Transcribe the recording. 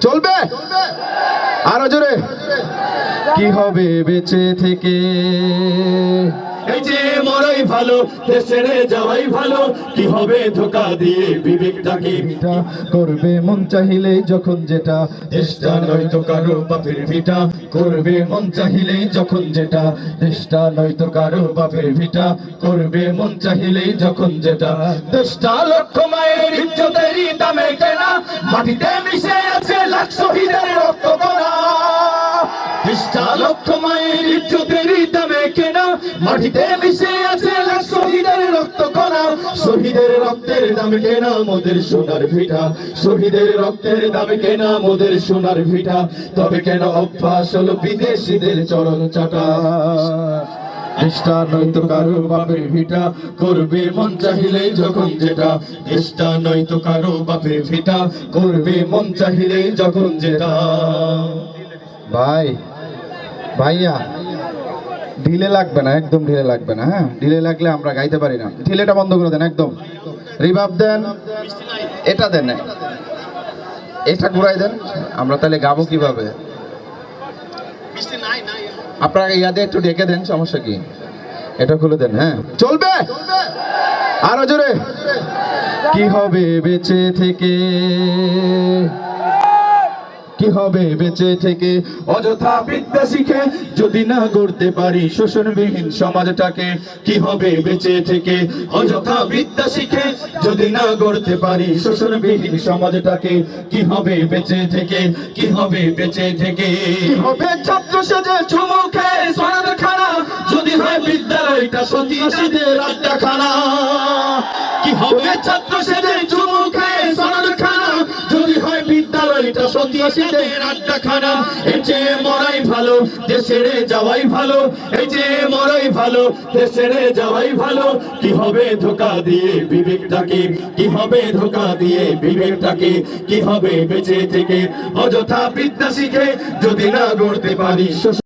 চলবে? আরও জোরে। কি হবে বেঁচে থেকে? এই যে মরাই ভালো দেশের যাওয়াই ভালো কি হবে ধোকা দিয়ে বিবেক ডাকে এটা করবে মন চাহিলেই যখন যেটা চেষ্টা নয়তো কারও বাপের ভিটা। করবে মন চাহিলেই যখন যেটা চেষ্টা নয়তো কারও বাপের ভিটা। করবে মন চাহিলেই যখন যেটা দশটা লক্ষ মায়ের ইজ্জতেরই দামে কেনা। মাটিতে মিশে আছে লাখ শহীদের রক্ত কণা। দশটা লক্ষ মায়ের কেনা মাটিতে মিশে আছে লাখ শহীদের রক্ত কণা। শহীদের রক্তের দামে কেনা মোদের সোনার ভিটা। শহীদের রক্তের দামে কেনা মোদের সোনার ভিটা। তবে কেন অভ্যাস হলো বিদেশিদের চরণ চাটা? চেষ্টা নয়তো কারও বাপের ভিটা। করবে মন চাহিলেই যখন যেটা। চেষ্টা নয়তো কারও বাপের ভিটা। করবে মন চাহিলেই যখন যেটা। ভাই, ভাইয়া। ঢিলে লাগবে না, একদম ঢিলে লাগবে না হ্যাঁ? ঢিলে লাগলে আমরা গাইতে পারি না। ঢিলেটা বন্ধ করে দেন, একদম। রিভাব দেন, এটা দেন। এটা ঘুরাই দেন, আমরা তাহলে গাবো কীভাবে? আপনারা ইয়াদে একটু ডেকে দেন, সমস্যা কি? এটা খুলে দেন হ্যাঁ? চলবে! আরও জোরে! কি হবে বেঁচে থেকে? কি হবে বেঁচে থেকে? অযথা বিদ্যা শিখে যদি না গড়তে পারি শোষণবিহীন সমাজটাকে কি হবে বেঁচে থেকে? অযথা বিদ্যা শিখে যদি না গড়তে পারি শোষণবিহীন সমাজটাকে কি হবে বেঁচে থেকে? কি হবে বেঁচে থেকে? হবে ছাত্র সেজে চুমুখে সনদ খানা? যদি হয় বিদ্যালয়টা সতীশীদের আড্ডাখানা। কি হবে ছাত্র সেজে চুমুখে বিদ্যালয়টা সতীশীদের আড্ডাখানা এই যে মরাই ভালো দেশের যাওয়াই ভালো। এই যে দিয়ে বিবেকটাকে? কি হবে ধোকা দিয়ে বিবেকটাকে? কি বেঁচে থেকে? অযথা বিদ্যা শিখে যদি না গড়তে পারি